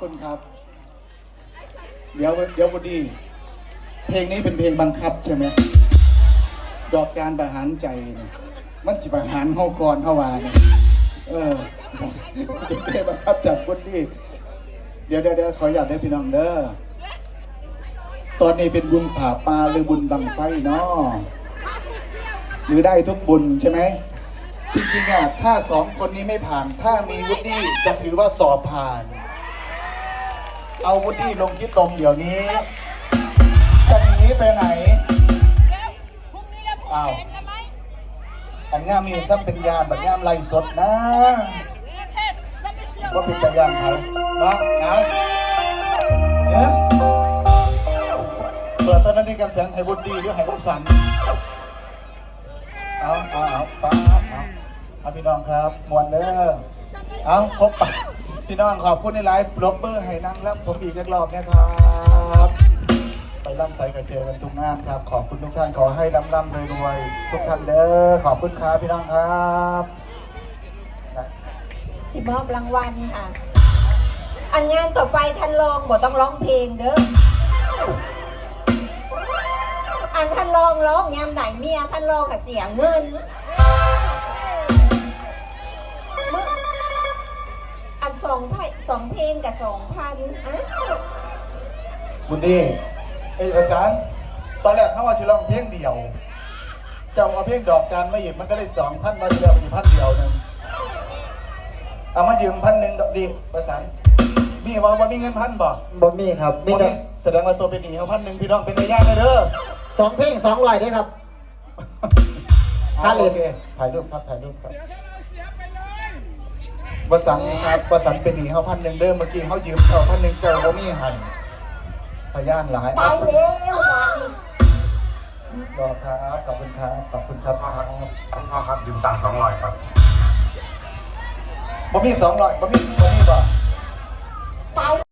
คุณครับ เดี๋ยวเดี๋ยวพอดี เพลงนี้เป็นเพลงบังคับใช่ไหมดอกการประหารใจเนี่ยมันสิประหารเข้าก่อนเข้าวาเนี่ยเออเป็นเพลงบังคับจากคนดีเดี๋ยวเดี๋ยวเดี๋ยวขออยากได้พี่น้องเด้อตอนนี้เป็นบุญผ่าปลาหรือบุญบังไฟเนาะหรือได้ทุกบุญใช่ไหมจริงๆอะถ้าสองคนนี้ไม่ผ่าน ถ้ามีวุฒิจะถือว่าสอบผ่าน เอาวุฒิลงที่ตรงเดี๋ยวนี้จะหนีไปไหนพรุ่งนี้เราพูดอ้าวแข่งกันไหมอันนี้มีซ้ำเป็นยานแบบนี้ไรสดนะเรียกเทพแล้วไปเสี่ยวว่าเป็นตะยานไทยเนาะนะเนี่ยเปิดตอนนั้นนี่กำแสงไทยบุญดีหรือไทยบุญสันเอาเอาเอาป้าเอาเอาพี่น้องครับมวนเด้อเอาพบปะ พี่น้องขอบคุณในไลฟ์บล็อกเบอร์ให้นั่งแล้วผมอีกรอบนะครับ ไปร่ำใสกันเจอกันทุกงานครับ ขอบคุณทุกท่านขอให้ร่ำร่ำรวยรวยทุกท่านเด้อขอบคุณครับพี่น้องครับสิมอบรางวัลค่ะ อันงานต่อไปท่านรองบ่ต้องร้องเพลงเด้ออันท่านรองร้องยามไหนเมียท่านรองค่ะเสียงเงิน สองไทยสองเพลงกับสองพันอะบุญดีเอกสารตอนแรกเขาว่าจะลองเพลงเดียวเจ้าเอาเพลงดอกจานมาหยิบมันก็ได้สองพันมาเดียวมีพันเดียวหนึ่งเอามายืมพันหนึ่งดอกดีประสานมีว่าว่ามีเงินพันบ่บ่มีครับมีบ่แต่มีแสดงว่าตัวเป็นหนี้เขาพันหนึ่งพี่น้องเป็นในย่างเลยเด้อสองเพลงสองร้อยด้วยครับ อ่าโอเคถ่ายรูปครับถ่ายรูปครับ ประสันครับประสันเป็นหนี้เขาพันหนึ่งเด้อเมื่อกี้เขายืมเขาพันหนึ่งเจ้าบ่มีให้พยานหลายไปเร็วมาอีกขอบครับขอบคุณครับขอบคุณครับคุณพ่อครับยืมตังค์สองร้อยครับบ่มีสองร้อยบ่มีบ่มีบ่ไป